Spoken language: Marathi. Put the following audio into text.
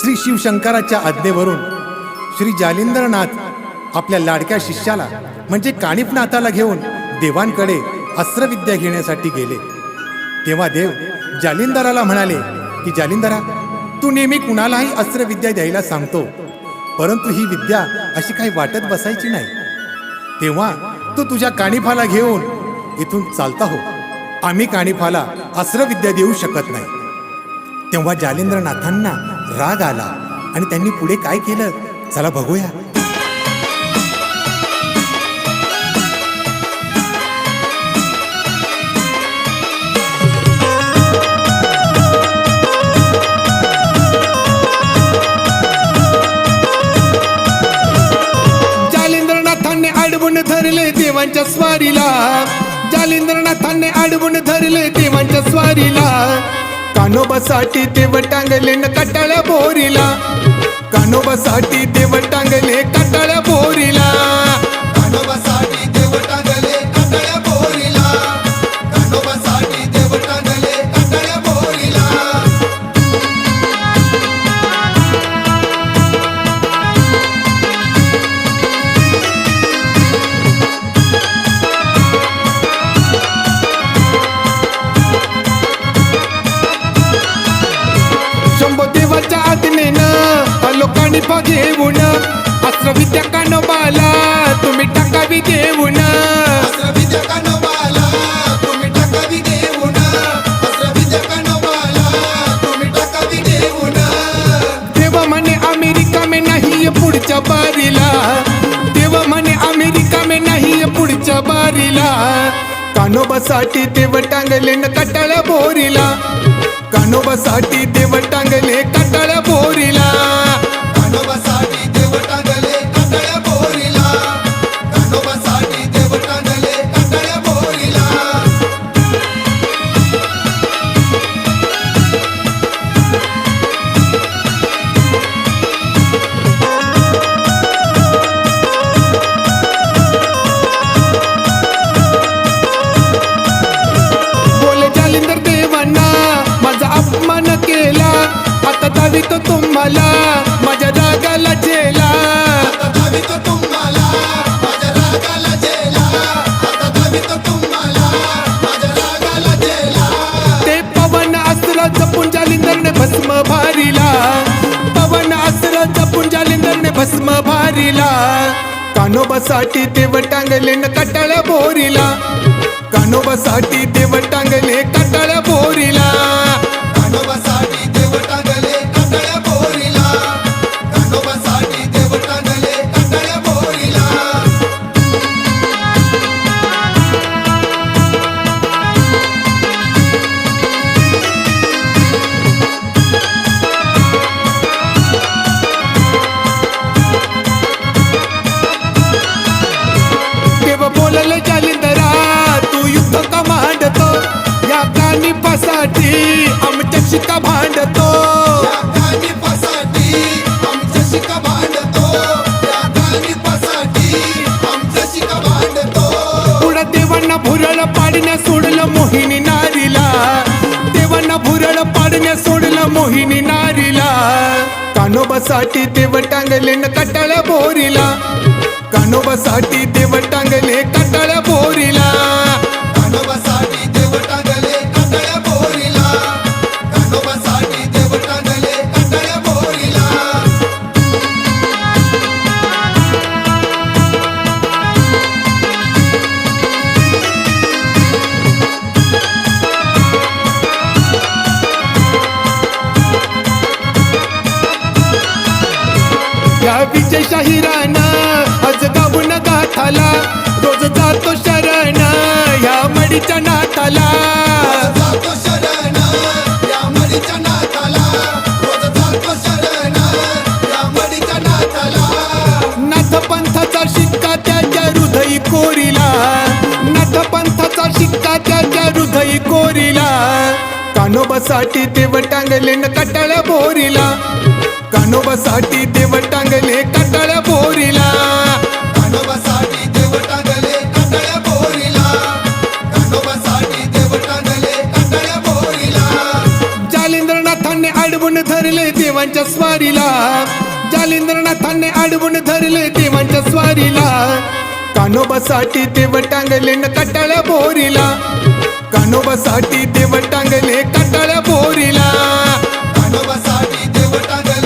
श्री शिवशंकराच्या आज्ञेवरून श्री जालिंद्रनाथ आपल्या लाडक्या शिष्याला म्हणजे काणिपनाथाला घेऊन देवांकडे अस्त्रविद्या घेण्यासाठी गेले. तेव्हा देव जालिंदराला म्हणाले की जालिंदरा तू नेहमी कुणालाही अस्त्रविद्या द्यायला सांगतो परंतु ही विद्या अशी काही वाटत बसायची नाही. तेव्हा तू तुझ्या काणिफाला घेऊन इथून चालता हो. आम्ही काणिफाला अस्त्रविद्या देऊ शकत नाही. तेव्हा जालिंद्रनाथांना राग आला आणि त्यांनी पुढे काय केलं? चला बघूया. जालेंद्रनाथांनी अडवून धरले देवांच्या स्वारीला. जालेंद्रनाथांनी अडवून धरले देवांच्या स्वारीला. कानोबासाठी देव टांगले न कटाळ्या बोरीला कानोबासाठी देव टांगले कटाळ्या बोरीला कानोबासाठी देव टांगले घेऊन. अस्त्रविद्या कानोबाला तुम्ही टाकावी देऊन देव म्हणे अमेरिका में नाही पुढच्या बारीला. देव म्हणे अमेरिका में नाही पुढच्या बारीला. कानोबासाठी देव टांगले न कटाळ्या बोरीला. कानोबासाठी देव टांगले कटाळ्या बोरीला. कानोबासाठी देव टांगले भस्म भारीला. कानोबासाठी देव टांगले न कटाळ्या बोरीला कानोबासाठी देव टांगले कटाळ्या बोरीला सोडलं मोहिनी नारीला देवांना भुरळ पाडण्या सोडलं मोहिनी नारीला कानोबासाठी देव टांगले न कटाळ्या बोरीला कानोबासाठी देव टांगले कटाळ्या बोरीला Jahira. कानोबासाठी देव टांगले न कटाळ्या बोरीला. कानोबासाठी देव टांगले कटाळ्या बोरीला. कानोबासाठी देव टांगले काटाळ्या बोरीला. कानोबासाठी देव टांगले काटाळ्या बोरीला. जालिंद्रनाथांनी अडवून धरले देवांच्या स्वारीला. जालिंद्रनाथांनी अडवून धरले देवांच्या स्वारीला. कानोबासाठी देव टांगले न कटाळ्या बोरीला. कानोबासाठी देव टांगले कटाळ्या बोरीला कानोबासाठी देव टांगले